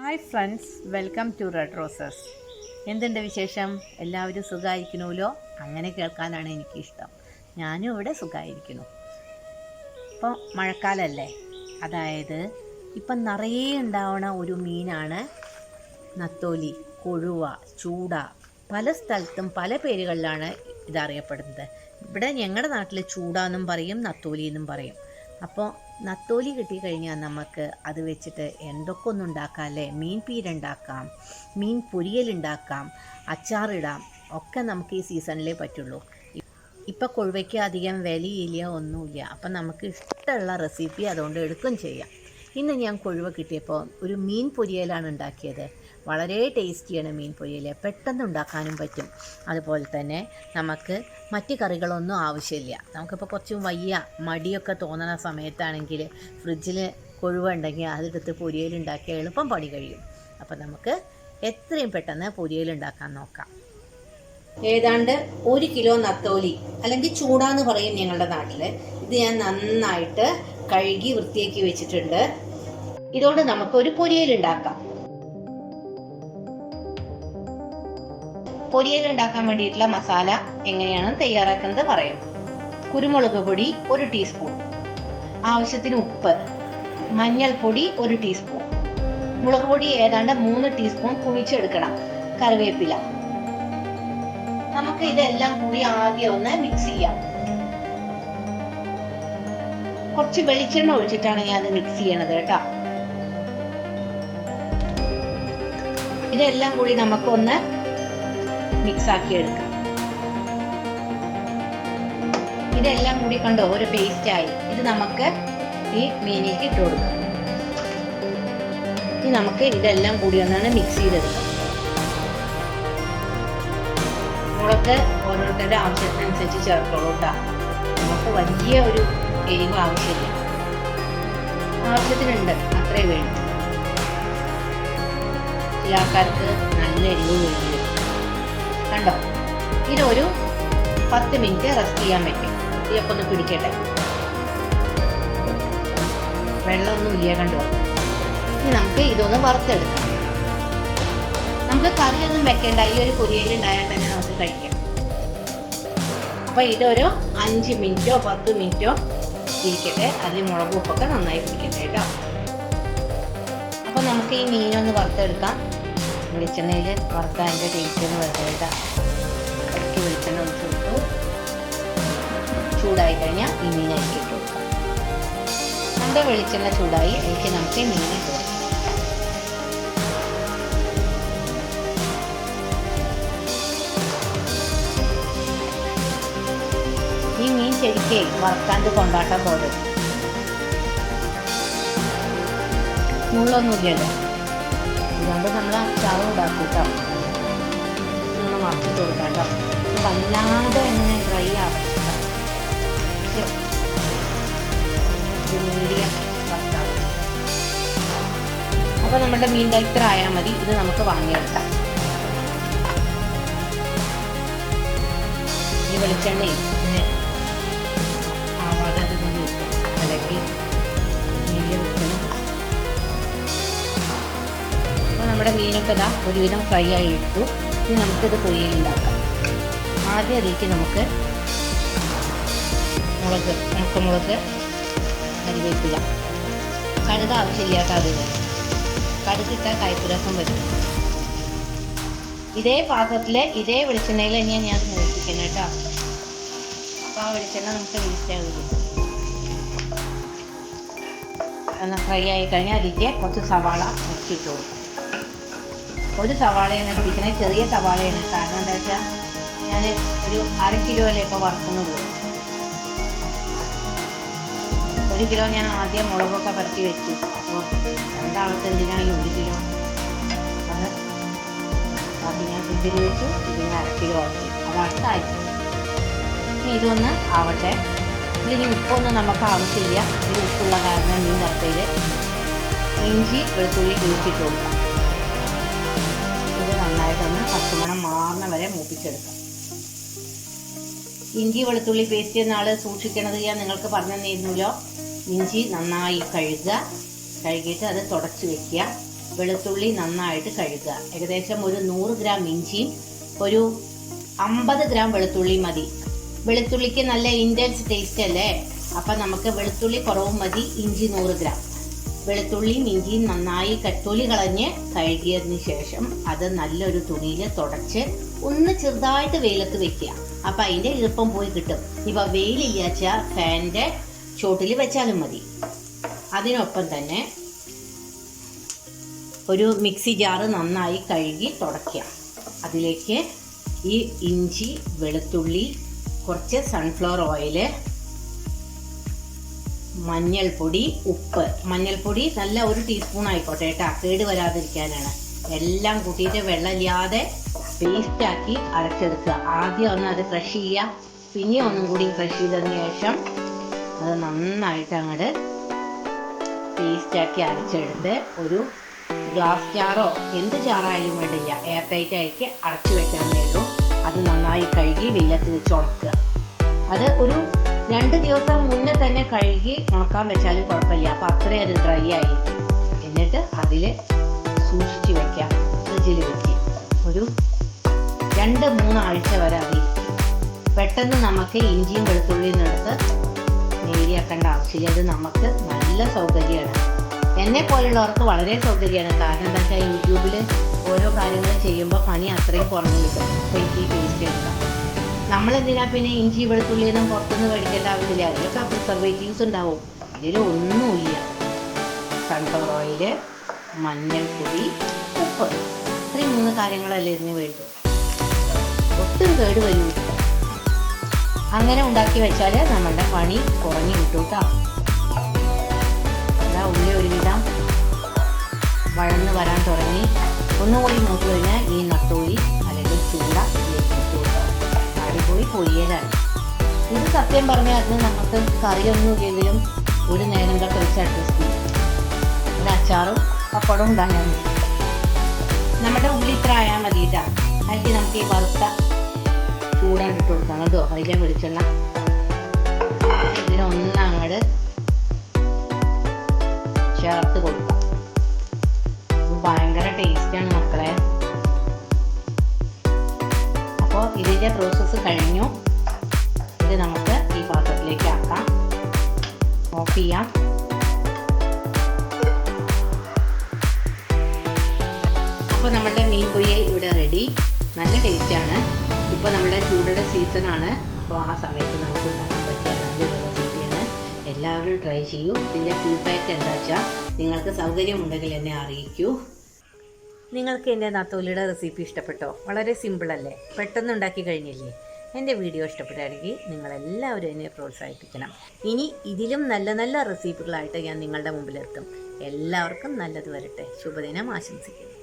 Hi friends welcome to red roses എന്തുണ്ട് വിശേഷം? എല്ലാവരും സുഖമായിരിക്കണമല്ലോ അങ്ങനെ കേൾക്കാനാണ് എനിക്കിഷ്ടം. ഞാനും ഇവിടെ സുഖമായിരിക്കുന്നു ഇപ്പോൾ മഴക്കാലമല്ലേ അതായത് ഇപ്പം നിറയെ ഉണ്ടാവണ ഒരു മീനാണ് നത്തോലി കൊഴുവ ചൂട. പല സ്ഥലത്തും പല പേരുകളിലാണ് ഇതറിയപ്പെടുന്നത്. ഇവിടെ ഞങ്ങളുടെ നാട്ടിൽ ചൂടാന്നും പറയും നത്തോലി എന്നും പറയും. അപ്പോൾ നത്തോലി കിട്ടിക്കഴിഞ്ഞാൽ നമുക്ക് അത് വെച്ചിട്ട് എന്തൊക്കെ ഒന്നും ഉണ്ടാക്കാം അല്ലേ? മീൻ പീരുണ്ടാക്കാം മീൻ പൊരിയലുണ്ടാക്കാം അച്ചാറിടാം ഒക്കെ നമുക്ക് ഈ സീസണിലേ പറ്റുള്ളൂ. ഇപ്പം കൊഴുവയ്ക്ക് അധികം വിലയില്ല ഒന്നുമില്ല. അപ്പം നമുക്ക് ഇഷ്ടമുള്ള റെസിപ്പി അതുകൊണ്ട് എടുക്കും ചെയ്യാം. ഇന്ന് ഞാൻ കൊഴുവ കിട്ടിയപ്പോൾ ഒരു മീൻ പൊരിയലാണ് ഉണ്ടാക്കിയത്. വളരെ ടേസ്റ്റിയാണ് മീൻ പൊരിയൽ. പെട്ടെന്ന് ഉണ്ടാക്കാനും പറ്റും. അതുപോലെ തന്നെ നമുക്ക് മറ്റ് കറികളൊന്നും ആവശ്യമില്ല. നമുക്കിപ്പോൾ കുറച്ച് വയ്യ മടിയൊക്കെ തോന്നുന്ന സമയത്താണെങ്കിൽ ഫ്രിഡ്ജിൽ കൊഴുവ ഉണ്ടെങ്കിൽ അതെടുത്ത് പൊരിയൽ ഉണ്ടാക്കിയാൽ എളുപ്പം പണി കഴിയും. അപ്പോൾ നമുക്ക് എത്രയും പെട്ടെന്ന് പൊരിയൽ ഉണ്ടാക്കാൻ നോക്കാം. ഏതാണ്ട് ഒരു കിലോ നത്തോലി അല്ലെങ്കിൽ ചൂടാന്ന് പറയും ഞങ്ങളുടെ നാട്ടിൽ ഇത് ഞാൻ നന്നായിട്ട് കഴുകി വൃത്തിയാക്കി വെച്ചിട്ടുണ്ട്. ഇതുകൊണ്ട് നമുക്ക് ഒരു പൊരിയൽ ഉണ്ടാക്കാം പൊരിയൽ ഉണ്ടാക്കാൻ വേണ്ടിയിട്ടുള്ള മസാല എങ്ങനെയാണ് തയ്യാറാക്കുന്നത് പറയാം. കുരുമുളക് പൊടി ഒരു ടീസ്പൂൺ ആവശ്യത്തിന് ഉപ്പ്. മഞ്ഞൾപ്പൊടി ഒരു ടീസ്പൂൺ മുളക് പൊടി ഏതാണ്ട് മൂന്ന് ടീസ്പൂൺ കുഴിച്ചെടുക്കണം. കറിവേപ്പില. നമുക്ക് ഇതെല്ലാം കൂടി ആദ്യം ഒന്ന് മിക്സ് ചെയ്യാം. കുറച്ച് വെളിച്ചെണ്ണ ഒഴിച്ചിട്ടാണ് ഞാൻ മിക്സ് ചെയ്യണത് കേട്ടോ. ഇതെല്ലാം കൂടി നമുക്കൊന്ന് മിക്സ് ആക്കി എടുക്കാം. ഇതെല്ലാം കൂടി കണ്ടോ ഒരു പേസ്റ്റ് ആയി. ഇത് നമുക്ക് ഈ മീനിലേക്ക് ഇട്ട് കൊടുക്കാം. ഇനി നമുക്ക് ഇതെല്ലാം കൂടി ഒന്നാണ് മിക്സ് ചെയ്തെടുക്കാം. മുളക് ഓരോരുത്തരുടെ ആവശ്യത്തിനനുസരിച്ച് ചേർത്തോളൂ കേട്ടോ നമുക്ക് വലിയ ഒരു എരിവ് ആവശ്യമില്ല. ആവശ്യത്തിനുണ്ട് അത്രേ വേണ്ടു. ആൾക്കാർക്ക് നല്ല എരിവ് വേണ്ടി വരും. കണ്ടോ? ഇതൊരു പത്ത് മിനിറ്റ് റെസ്റ്റ് ചെയ്യാൻ പറ്റും. ഇതൊക്കെ ഒന്ന് പിടിക്കട്ടെ വെള്ളമൊന്നും ഇല്ല കണ്ടോ? ഇനി നമുക്ക് ഇതൊന്ന് വറുത്തെടുക്കാം. നമുക്ക് കറിയൊന്നും വെക്കേണ്ട. ഈ ഒരു പൊരിയൽ ഉണ്ടായാൽ തന്നെ നമുക്ക് കഴിക്കാം. അപ്പൊ ഇതൊരു അഞ്ച് മിനിറ്റോ പത്ത് മിനിറ്റോ ഇരിക്കട്ടെ. അതിൽ മുളക് ഉപ്പൊക്കെ നന്നായി പിടിക്കട്ടെ കേട്ടോ. അപ്പൊ നമുക്ക് ഈ മീനൊന്ന് വറുത്തെടുക്കാം. വെളിച്ചെണ്ണയിൽ വറുത്ത അതിന്റെ ടേസ്റ്റ് ഒന്ന് വെറുതെ ഇറക്കി വെളിച്ചെണ്ണ ഒന്ന് കൊടുത്തു. ചൂടായി കഴിഞ്ഞാൽ ഈ മീനായിരിക്കും ഇട്ട് കൊടുക്കാം. നമ്മുടെ വെളിച്ചെണ്ണ ചൂടായി. എനിക്ക് നമുക്ക് മീൻ ഇട്ട് കൊടുക്കാം. ഈ മീൻ ശരിക്കേ വറുക്കാണ്ട് കൊണ്ടാട്ടം പോലെ. മുള്ളൊന്നുമില്ലല്ലോ. അതുകൊണ്ട് നമ്മൾ അച്ചാറ് ഉണ്ടാക്കും കേട്ടോ. നമ്മൾ മാറ്റി കൊടുക്കാം കേട്ടോ. വല്ലാതെ എങ്ങനെ ഡ്രൈ ആവും മീഡിയം നമ്മുടെ മീൻ ഇത്ര ആയാൽ മതി. ഇത് നമുക്ക് വാങ്ങിയെടുക്കാം. ഈ വെളിച്ചെണ്ണയും ഇതിന് ആവാതെ അത് അല്ലെങ്കിൽ നമ്മുടെ മീനൊക്കെ ഇതാ ഒരുവിധം ഫ്രൈ ആയി എടുത്തു. ഇനി നമുക്കിത് പൊരിയിലുണ്ടാക്കാം ആദ്യം അതിലേക്ക് നമുക്ക് മുളക് ഉണക്കമുളക് കരിവേപ്പില. കടുക് ആവശ്യമില്ലാത്ത അതിന് കടുത്തിട്ട കൈപ്പുരസം വരും. ഇതേ പാത്രത്തിൽ ഇതേ വെളിച്ചെണ്ണയിൽ തന്നെയാണ് ഞാൻ മൂപ്പിക്കുന്നത് കേട്ടോ. അപ്പോൾ ആ വെളിച്ചെണ്ണ നമുക്ക് വേസ്റ്റ് ആവില്ല ഒന്ന് ഫ്രൈ ആയി കഴിഞ്ഞാൽ അതിലേക്ക് കുറച്ച് സവാള മുറിച്ചിട്ട് കൊടുക്കും. ഒരു സവാളയാണ് എടുപ്പിക്കുന്നത് ചെറിയ സവാളയാണ്. കാരണം എന്താ വെച്ചാൽ ഞാൻ ഒരു അര കിലോയിലേ ഇപ്പോൾ വറുക്കുന്നുള്ളൂ ഒരു കിലോ ഞാൻ ആദ്യം മുളകൊക്കെ പരത്തി വെച്ചു. അപ്പോൾ രണ്ടാളത്ത് എന്തിനാണെങ്കിൽ ഒരു കിലോ. അത് ബാക്കി ഞാൻ ഫ്രിഡ്ജിൽ വെച്ചു. ഇതിന് അര കിലോ ആക്കി. അത് അടുത്തായി. ഇതൊന്ന് ആവട്ടെ. ഇതിന് ഉപ്പൊന്നും നമുക്ക് ആവശ്യമില്ല. ഇതിന് ഉപ്പുള്ള കാരണം മീൻ കറുത്തയിൽ ഇഞ്ചി വെളുത്തുള്ളി കുഴിച്ചിട്ട് കൊടുക്കാം. നന്നായിട്ടൊന്ന് പച്ചമണം മാറുന്ന വരെ മൂപ്പിച്ചെടുക്കാം. ഇഞ്ചി വെളുത്തുള്ളി പേസ്റ്റ് നാൾ സൂക്ഷിക്കണത് ഞാൻ നിങ്ങൾക്ക് പറഞ്ഞു തന്നിരുന്നല്ലോ. ഇഞ്ചി നന്നായി കഴുകുക. കഴുകിയിട്ട് അത് തുടച്ച് വെക്കുക. വെളുത്തുള്ളി നന്നായിട്ട് കഴുകുക. ഏകദേശം ഒരു നൂറ് ഗ്രാം ഇഞ്ചിയും ഒരു അമ്പത് ഗ്രാം വെളുത്തുള്ളി മതി. വെളുത്തുള്ളിക്ക് നല്ല ഇന്റൻസ് ടേസ്റ്റ് അല്ലേ? അപ്പം നമുക്ക് വെളുത്തുള്ളി കുറവും മതി ഇഞ്ചി നൂറ് ഗ്രാം. വെളുത്തുള്ളിയും ഇഞ്ചിയും നന്നായി കട്ടൊലി കളഞ്ഞ് കഴുകിയതിന് ശേഷം അത് നല്ലൊരു തുണിയിൽ തുടച്ച് ഒന്ന് ചെറുതായിട്ട് വെയിലത്ത് വെക്കുക. അപ്പം അതിന്റെ ഈർപ്പം പോയി കിട്ടും. ഇപ്പം വെയിലില്ലാച്ച ഫാനിന്റെ ചോട്ടിൽ വെച്ചാലും മതി. അതിനൊപ്പം തന്നെ ഒരു മിക്സി ജാറ് നന്നായി കഴുകി തുടയ്ക്കുക. അതിലേക്ക് ഈ ഇഞ്ചി വെളുത്തുള്ളി കുറച്ച് സൺഫ്ലവർ ഓയിൽ മഞ്ഞൾപ്പൊടി ഉപ്പ്. മഞ്ഞൾപ്പൊടി നല്ല ഒരു ടീസ്പൂൺ ആയിക്കോട്ടെ കേട്ടോ. കേട് വരാതിരിക്കാനാണ്. എല്ലാം കൂട്ടിയിട്ട് വെള്ളമില്ലാതെ പേസ്റ്റാക്കി അരച്ചെടുക്കുക. ആദ്യം ഒന്ന് അത് ഫ്രഷ് ചെയ്യുക. പിന്നെ ഒന്നും കൂടി ഫ്രഷ് ചെയ്തതിന് ശേഷം അത് നന്നായിട്ട് അങ്ങോട്ട് പേസ്റ്റാക്കി അരച്ചെടുത്ത് ഒരു ഗ്ലാസ് ചാറോ എന്ത് ജാറായാലും വേണ്ടില്ല. എയർ ടൈറ്റ് ആയിട്ട് അടച്ചു വെക്കാൻ വേണ്ടു. അത് നന്നായി കഴുകി വെയിലത്ത് വെച്ച് ഉണക്കുക. അത് ഒരു രണ്ട് ദിവസം മുന്നേ തന്നെ കഴുകി ഉണക്കാൻ വെച്ചാലും കുഴപ്പമില്ല. അപ്പം അത്രയും അത് ഡ്രൈ ആയിരിക്കും എന്നിട്ട് അതിൽ സൂക്ഷിച്ചു വെക്കാം ഫ്രിഡ്ജിൽ വെച്ച് ഒരു രണ്ട് മൂന്നാഴ്ച വരെ അത് പെട്ടെന്ന് നമുക്ക് ഇഞ്ചിയും വെളുത്തുള്ളിയും എടുത്ത് നേരിയാക്കേണ്ട ആവശ്യമില്ല. അത് നമുക്ക് നല്ല സൗകര്യമാണ്. എന്നെ പോലുള്ളവർക്ക് വളരെ സൗകര്യമാണ്. കാരണം എന്താ വെച്ചാൽ യൂട്യൂബിൽ ഓരോ കാര്യങ്ങൾ ചെയ്യുമ്പോൾ പണി അത്രയും കുറഞ്ഞു കിട്ടും. അപ്പോൾ ടേസ്റ്റ് എടുക്കാം. നമ്മളെന്തിനാ പിന്നെ ഇഞ്ചി വെളുത്തുള്ളിയൊന്നും പുറത്തുനിന്ന് മേടിക്കേണ്ട ആവശ്യമില്ല. അതിലൊക്കെ പ്രിസർവേറ്റീവ്സ് ഉണ്ടാവും. ഇതിലൊന്നുമില്ല സൺഫ്ലവർ ഓയിൽ മഞ്ഞൾപ്പൊടി ഉപ്പ്. ഇത്രയും മൂന്ന് കാര്യങ്ങളല്ലേ ഇതിന് വേണ്ടു. ഒട്ടും കേട് വരും. അങ്ങനെ ഉണ്ടാക്കി വെച്ചാൽ നമ്മളുടെ പണി കുറഞ്ഞു കിട്ടും കേട്ടോ അതാ ഉള്ളി ഒരുവിധം വഴന്ന് വരാൻ തുടങ്ങി. ഒന്നുകൂടി നോക്കി കഴിഞ്ഞാൽ ഈ നട്ടോലി പൊയ്യലാണ് ഇത് സത്യം പറഞ്ഞാൽ അതിന് നമുക്ക് കറിയൊന്നും ഇല്ലെങ്കിലും ഒരു നേരം തൊട്ട് വെച്ച് അഡ്ജസ്റ്റ് ചെയ്യും പിന്നെ അച്ചാറും പപ്പടവും ഉണ്ടായാൽ മതി നമ്മുടെ ഉള്ളി ഇത്ര ആയാൽ മതി കേട്ടോ അതിൽ നമുക്ക് ഈ വറുത്ത ചൂടാൻ ഇട്ട് കൊടുക്കാം. അതോ അതിലെ വെളിച്ചെണ്ണ. ഇതിനൊന്നങ്ങട് ചേർത്ത് കൊടുക്കാം. ഇതിന്റെ പ്രോസസ്സ് കഴിഞ്ഞു. ഇത് നമുക്ക് ഈ പാത്രത്തിലേക്ക് ആക്കാം. ഓഫ് ചെയ്യാം. അപ്പോൾ നമ്മുടെ മീൻ പൊയ്യ ഇവിടെ റെഡി നല്ല ടേസ്റ്റാണ് ഇപ്പോൾ നമ്മുടെ ചൂടുടെ സീസണാണ് അപ്പോൾ ആ സമയത്ത് നമുക്ക് ഉണ്ടാക്കാൻ പറ്റിയ നല്ല റെസിപ്പിയാണ് എല്ലാവരും ട്രൈ ചെയ്യൂ. ഇതിന്റെ ഫീഡ്ബാക്ക് എന്താ വെച്ചാൽ നിങ്ങൾക്ക് സൗകര്യമുണ്ടെങ്കിൽ എന്നെ അറിയിക്കൂ. നിങ്ങൾക്ക് എന്റെ നത്തോലിയുടെ റെസിപ്പി ഇഷ്ടപ്പെട്ടോ? വളരെ സിമ്പിളല്ലേ പെട്ടെന്ന് ഉണ്ടാക്കി കഴിഞ്ഞില്ലേ? എന്റെ വീഡിയോ ഇഷ്ടപ്പെടുകയാണെങ്കിൽ നിങ്ങളെല്ലാവരും എന്നെ പ്രോത്സാഹിപ്പിക്കണം. ഇനി ഇതിലും നല്ല നല്ല റെസിപ്പികളായിട്ട് ഞാൻ നിങ്ങളുടെ മുമ്പിലെത്തും. എല്ലാവർക്കും നല്ലത് വരട്ടെ. ശുഭദിനം ആശംസിക്കുന്നു.